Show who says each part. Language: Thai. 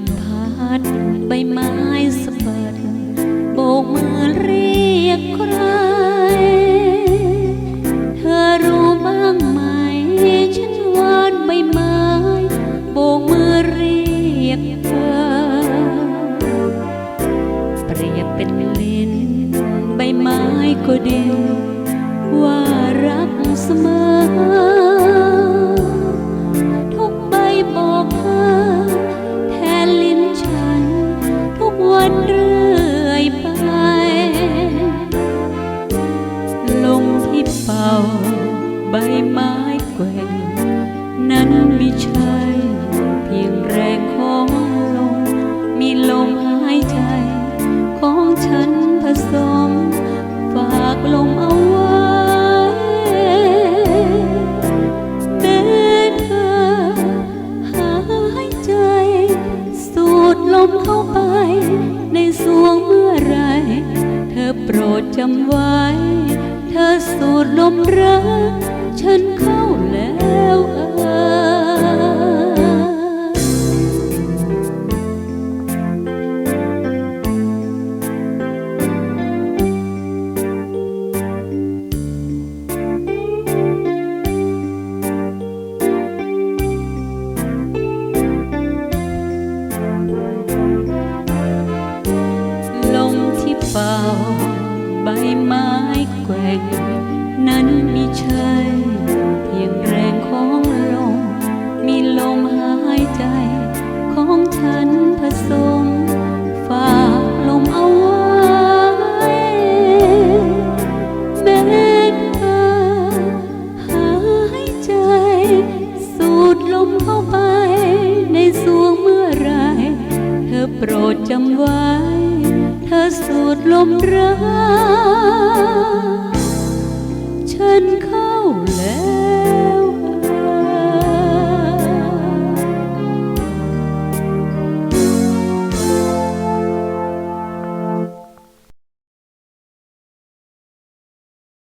Speaker 1: มพัดใบไม้สะบัดโบกมือเรียกใคร เธอรู้บ้างไหม ฉันวาดใบไม้โบกมือเรียกเธอ เปรียบเป็นลิ้นใบไม้ก็ดี นเรื่อยไป ลมที่เป่าใบไม้แกว่งนั้นไม่ใช่ จำไว้ เธอสูดลมรัก ฉันเข้า นั้นมีใช่เพียงแรงของลม มีลมหายใจของฉันผสมฝากลมเอาไว้แม้เธอหายใจ สูดลมเข้าไป ในสวงเมื่อไร เธอโปรดจำไว้ เธอสูดลมรัก thân